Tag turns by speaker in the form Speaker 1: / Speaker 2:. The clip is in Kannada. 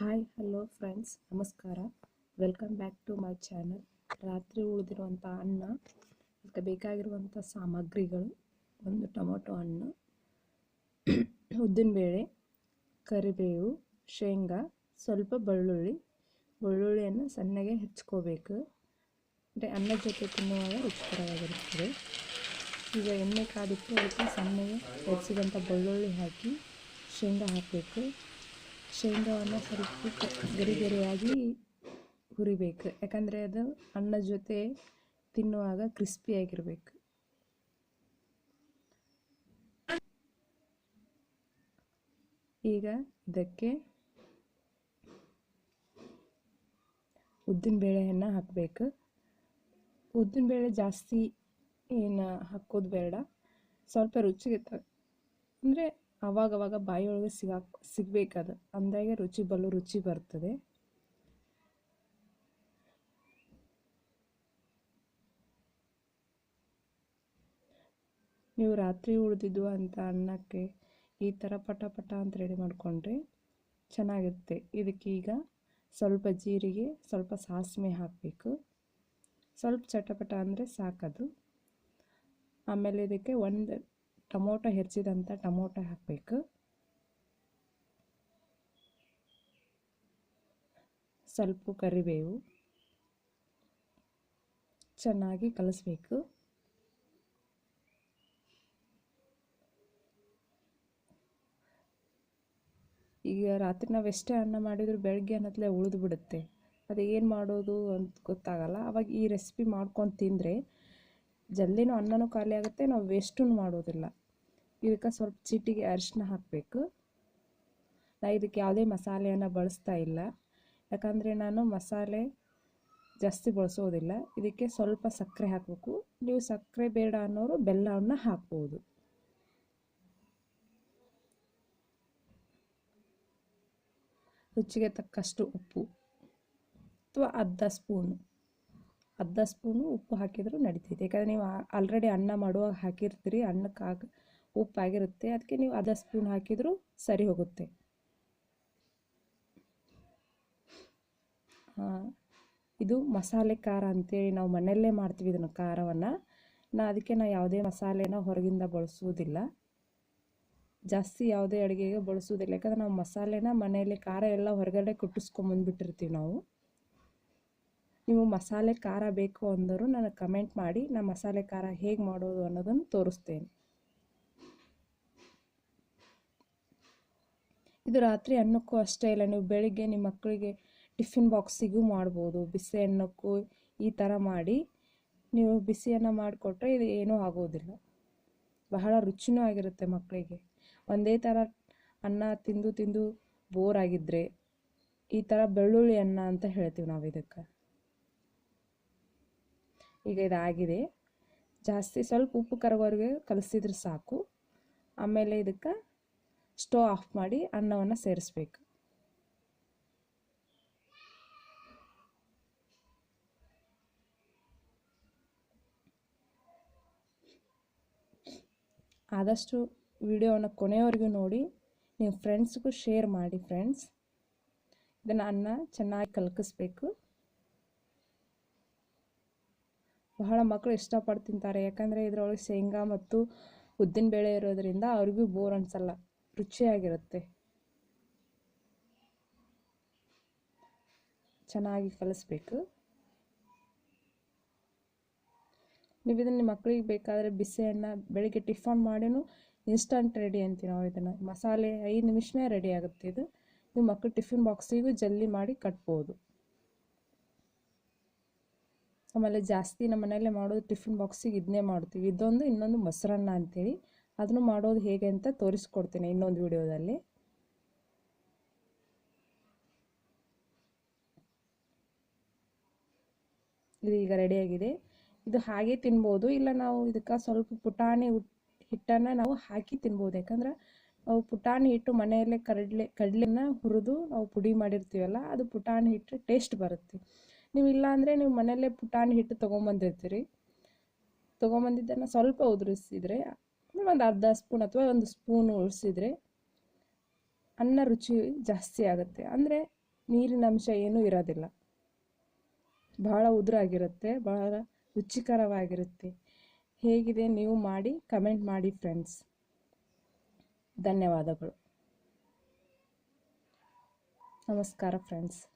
Speaker 1: ಹಾಯ್ ಹಲೋ ಫ್ರೆಂಡ್ಸ್ ನಮಸ್ಕಾರ. Welcome back to my channel ರಾತ್ರಿ ಉಳಿದಿರುವಂಥ ಅನ್ನ, ಅದಕ್ಕೆ ಬೇಕಾಗಿರುವಂಥ ಸಾಮಗ್ರಿಗಳು, ಒಂದು ಟೊಮೊಟೊ ಹಣ್ಣು ಉದ್ದಿನಬೇಳೆ, ಕರಿಬೇವು, ಶೇಂಗಾ, ಸ್ವಲ್ಪ ಬೆಳ್ಳುಳ್ಳಿ. ಬೆಳ್ಳುಳ್ಳಿಯನ್ನು ಸಣ್ಣಗೆ ಹೆಚ್ಕೋಬೇಕು ಅಂದರೆ ಅನ್ನದ ಜೊತೆ ತಿನ್ನುವಾಗ ರುಚಿಕರವಾಗಿರುತ್ತದೆ. ಈಗ ಎಣ್ಣೆ ಕಾದಿಟ್ಟು ಅದಕ್ಕೆ ಸಣ್ಣಗೆ ಹೆಚ್ಚಿದಂಥ ಬೆಳ್ಳುಳ್ಳಿ ಹಾಕಿ, ಶೇಂಗಾ ಹಾಕಬೇಕು. ಶೇಂಗಾವನ್ನು ಸ್ವಲ್ಪ ಗರಿ ಗರಿಯಾಗಿ ಹುರಿಬೇಕು. ಯಾಕಂದರೆ ಅದು ಅನ್ನ ಜೊತೆ ತಿನ್ನುವಾಗ ಕ್ರಿಸ್ಪಿಯಾಗಿರಬೇಕು ಈಗ ಇದಕ್ಕೆ ಉದ್ದಿನಬೇಳೆಯನ್ನು ಹಾಕಬೇಕು. ಉದ್ದಿನ ಬೇಳೆ ಜಾಸ್ತಿ ಏನು ಹಾಕೋದು ಬೇಡ. ಸ್ವಲ್ಪ ರುಚಿಗೆ ಅಂದರೆ ಅವಾಗವಾಗ ಬಾಯಿಯೊಳಗೆ ಸಿಗಾಕ್ ಸಿಗಬೇಕದು. ಅಂದಾಗೆ ರುಚಿ ಬಲು ರುಚಿ ಬರ್ತದೆ. ನೀವು ರಾತ್ರಿ ಉಳಿದಿದ್ದು ಅಂತ ಅನ್ನಕ್ಕೆ ಈ ಥರ ಪಟ ಪಟ ಅಂತ ರೆಡಿ ಮಾಡಿಕೊಂಡ್ರೆ ಚೆನ್ನಾಗಿರುತ್ತೆ. ಇದಕ್ಕೆ ಈಗ ಸ್ವಲ್ಪ ಜೀರಿಗೆ, ಸ್ವಲ್ಪ ಸಾಸಿವೆ ಹಾಕಬೇಕು. ಸ್ವಲ್ಪ ಚಟಪಟ ಅಂದರೆ ಸಾಕದು. ಆಮೇಲೆ ಇದಕ್ಕೆ ಒಂದು ಟೊಮೊಟೊ ಹೆಚ್ಚಿದಂಥ ಟೊಮೊಟೊ ಹಾಕಬೇಕು. ಸ್ವಲ್ಪ ಕರಿಬೇವು ಚೆನ್ನಾಗಿ ಕಲಸಬೇಕು. ಈಗ ರಾತ್ರಿ ನಾವು ಎಷ್ಟೇ ಅನ್ನ ಮಾಡಿದರೂ ಬೆಳಗ್ಗೆ ಅನ್ನತ್ಲೆ ಉಳಿದು ಬಿಡುತ್ತೆ ಅದು ಮಾಡೋದು ಅಂತ ಗೊತ್ತಾಗಲ್ಲ. ಅವಾಗ ಈ ರೆಸಿಪಿ ಮಾಡ್ಕೊಂಡು ತಿಂದರೆ ಜಲ್ದಿನೂ ಅನ್ನನೂ ಖಾಲಿ ಆಗುತ್ತೆ, ನಾವು ವೇಸ್ಟೂ ಮಾಡೋದಿಲ್ಲ. ಇದಕ್ಕೆ ಸ್ವಲ್ಪ ಚಿಟ್ಟಿಗೆ ಅರಿಶಿನ ಹಾಕಬೇಕು. ನಾ ಇದಕ್ಕೆ ಯಾವುದೇ ಮಸಾಲೆಯನ್ನು ಬಳಸ್ತಾ ಇಲ್ಲ. ಯಾಕಂದರೆ ನಾನು ಮಸಾಲೆ ಜಾಸ್ತಿ ಬಳಸೋದಿಲ್ಲ. ಇದಕ್ಕೆ ಸ್ವಲ್ಪ ಸಕ್ಕರೆ ಹಾಕಬೇಕು. ನೀವು ಸಕ್ಕರೆ ಬೇಡ ಅನ್ನೋರು ಬೆಲ್ಲವನ್ನು ಹಾಕ್ಬೋದು. ರುಚಿಗೆ ತಕ್ಕಷ್ಟು ಉಪ್ಪು. ಅಥವಾ ಅರ್ಧ ಸ್ಪೂನು. ಅರ್ಧ ಸ್ಪೂನು ಉಪ್ಪು ಹಾಕಿದರೂ ನಡೀತೈತೆ. ಯಾಕಂದರೆ ನೀವು ಆಲ್ರೆಡಿ ಅನ್ನ ಮಾಡುವಾಗ ಹಾಕಿರ್ತೀರಿ, ಅನ್ನಕ್ಕೆ ಉಪ್ಪು ಆಗಿರುತ್ತೆ. ಅದಕ್ಕೆ ನೀವು ಅರ್ಧ ಸ್ಪೂನ್ ಹಾಕಿದರೂ ಸರಿ ಹೋಗುತ್ತೆ. ಇದು ಮಸಾಲೆ ಖಾರ ಅಂತೇಳಿ ನಾವು ಮನೆಯಲ್ಲೇ ಮಾಡ್ತೀವಿ ಇದನ್ನು ಖಾರವನ್ನು. ನಾ ಅದಕ್ಕೆ ನಾವು ಯಾವುದೇ ಮಸಾಲೆನ ಹೊರಗಿಂದ ಬಳಸುವುದಿಲ್ಲ. ಜಾಸ್ತಿ ಯಾವುದೇ ಅಡುಗೆಗೆ ಬಳಸುವುದಿಲ್ಲ. ಯಾಕಂದರೆ ನಾವು ಮಸಾಲೆನ ಮನೆಯಲ್ಲಿ ಖಾರ ಎಲ್ಲ ಹೊರಗಡೆ ಕುಟ್ಟಿಸ್ಕೊಂಬಂದ್ಬಿಟ್ಟಿರ್ತೀವಿ ನಾವು. ನೀವು ಮಸಾಲೆ ಖಾರ ಬೇಕು ಅಂದರು ನನಗೆ ಕಮೆಂಟ್ ಮಾಡಿ, ನಾ ಮಸಾಲೆ ಖಾರ ಹೇಗೆ ಮಾಡೋದು ಅನ್ನೋದನ್ನು ತೋರಿಸ್ತೇನೆ. ಇದು ರಾತ್ರಿ ಅನ್ನಕ್ಕೂ ಅಷ್ಟೇ ಇಲ್ಲ, ನೀವು ಬೆಳಿಗ್ಗೆ ನಿಮ್ಮ ಮಕ್ಕಳಿಗೆ ಟಿಫಿನ್ ಬಾಕ್ಸಿಗೂ ಮಾಡ್ಬೋದು, ಬಿಸಿ ಅನ್ನಕ್ಕೂ ಈ ಥರ ಮಾಡಿ, ನೀವು ಬಿಸಿಯನ್ನು ಮಾಡಿಕೊಟ್ರೆ ಇದು ಏನೂ ಆಗೋದಿಲ್ಲ. ಬಹಳ ರುಚಿನೂ ಆಗಿರುತ್ತೆ ಮಕ್ಕಳಿಗೆ. ಒಂದೇ ಥರ ಅನ್ನ ತಿಂದು ತಿಂದು ಬೋರ್ ಆಗಿದ್ದರೆ ಈ ಥರ ಬೆಳ್ಳುಳ್ಳಿ ಅನ್ನ ಅಂತ ಹೇಳ್ತೀವಿ ನಾವು ಇದಕ್ಕೆ ಈಗ ಇದಾಗಿದೆ. ಜಾಸ್ತಿ ಸ್ವಲ್ಪ ಉಪ್ಪು ಕರಗೋರಿಗೆ ಕಲಿಸಿದ್ರೆ ಸಾಕು. ಆಮೇಲೆ ಇದಕ್ಕೆ ಸ್ಟೋವ್ ಆಫ್ ಮಾಡಿ ಅನ್ನವನ್ನು ಸೇರಿಸ್ಬೇಕು. ಆದಷ್ಟು ವಿಡಿಯೋವನ್ನು ಕೊನೆಯವರೆಗೂ ನೋಡಿ. ನೀವು ಫ್ರೆಂಡ್ಸ್ಗೂ ಶೇರ್ ಮಾಡಿ ಫ್ರೆಂಡ್ಸ್ ಇದನ್ನು ಅನ್ನ ಚೆನ್ನಾಗಿ ಕಲಕಿಸ್ಬೇಕು. ಬಹಳ ಮಕ್ಕಳು ಇಷ್ಟಪಟ್ಟು ತಿಂತಾರೆ. ಯಾಕಂದರೆ ಇದರೊಳಗೆ ಶೇಂಗಾ ಮತ್ತು ಉದ್ದಿನ ಬೇಳೆ ಇರೋದರಿಂದ ಅವ್ರಿಗೂ ಬೋರ್ ಅನಿಸಲ್ಲ. ರುಚಿಯಾಗಿರುತ್ತೆ. ಚೆನ್ನಾಗಿ ಕಲಿಸ್ಬೇಕು. ನೀವು ಇದನ್ನು ಮಕ್ಕಳಿಗೆ ಬೇಕಾದರೆ ಬಿಸಿಯನ್ನು ಬೆಳಿಗ್ಗೆ ಟಿಫನ್ ಮಾಡಿನೂ ಇನ್ಸ್ಟಂಟ್ ರೆಡಿ ಅಂತೀವಿ ನಾವು ಇದನ್ನು. ಮಸಾಲೆ ಐದು ನಿಮಿಷನೇ ರೆಡಿ ಆಗುತ್ತೆ ಇದು. ನೀವು ಮಕ್ಕಳು ಟಿಫಿನ್ ಬಾಕ್ಸಿಗೂ ಜಲ್ದಿ ಮಾಡಿ ಕಟ್ಬೋದು. ಆಮೇಲೆ ಜಾಸ್ತಿ ನಮ್ಮ ಮನೆಯಲ್ಲೇ ಮಾಡೋದು ಟಿಫಿನ್ ಬಾಕ್ಸಿಗೆ ಇದನ್ನೇ ಮಾಡ್ತೀವಿ. ಇದೊಂದು ಇನ್ನೊಂದು ಮೊಸರನ್ನ ಅಂತೇಳಿ ಅದನ್ನು ಮಾಡೋದು ಹೇಗೆ ಅಂತ ತೋರಿಸ್ಕೊಡ್ತೀನಿ ಇನ್ನೊಂದು ವಿಡಿಯೋದಲ್ಲಿ. ಇದು ಈಗ ರೆಡಿಯಾಗಿದೆ. ಇದು ಹಾಗೆ ತಿನ್ಬೋದು. ಇಲ್ಲ ನಾವು ಇದಕ್ಕೆ ಸ್ವಲ್ಪ ಪುಟಾಣಿ ಹಿಟ್ಟನ್ನು ನಾವು ಹಾಕಿ ತಿನ್ಬೋದು. ಯಾಕಂದ್ರೆ ನಾವು ಪುಟಾಣಿ ಹಿಟ್ಟು ಮನೆಯಲ್ಲೇ ಕಡಲೆ ಕಡಲೆನ ಹುರಿದು ನಾವು ಪುಡಿ ಮಾಡಿರ್ತೀವಲ್ಲ, ಅದು ಪುಟಾಣಿ ಹಿಟ್ಟು ಟೇಸ್ಟ್ ಬರುತ್ತೆ. ನೀವು ಇಲ್ಲಾಂದರೆ ನೀವು ಮನೆಯಲ್ಲೇ ಪುಟಾಣಿ ಹಿಟ್ಟು ತೊಗೊಂಬಂದಿರ್ತೀರಿ. ತೊಗೊಂಬಂದಿದ್ದನ್ನು ಸ್ವಲ್ಪ ಉದುರಿಸಿದರೆ, ಒಂದು ಅರ್ಧ ಸ್ಪೂನ್ ಅಥವಾ ಒಂದು ಸ್ಪೂನ್ ಉಳಿಸಿದರೆ ಅನ್ನ ರುಚಿ ಜಾಸ್ತಿ ಆಗುತ್ತೆ. ಅಂದರೆ ನೀರಿನ ಅಂಶ ಏನೂ ಇರೋದಿಲ್ಲ. ಬಹಳ ಉದುರಾಗಿರುತ್ತೆ, ಬಹಳ ರುಚಿಕರವಾಗಿರುತ್ತೆ. ಹೇಗಿದೆ ನೀವು ಮಾಡಿ, ಕಮೆಂಟ್ ಮಾಡಿ ಫ್ರೆಂಡ್ಸ್. ಧನ್ಯವಾದಗಳು. ನಮಸ್ಕಾರ ಫ್ರೆಂಡ್ಸ್.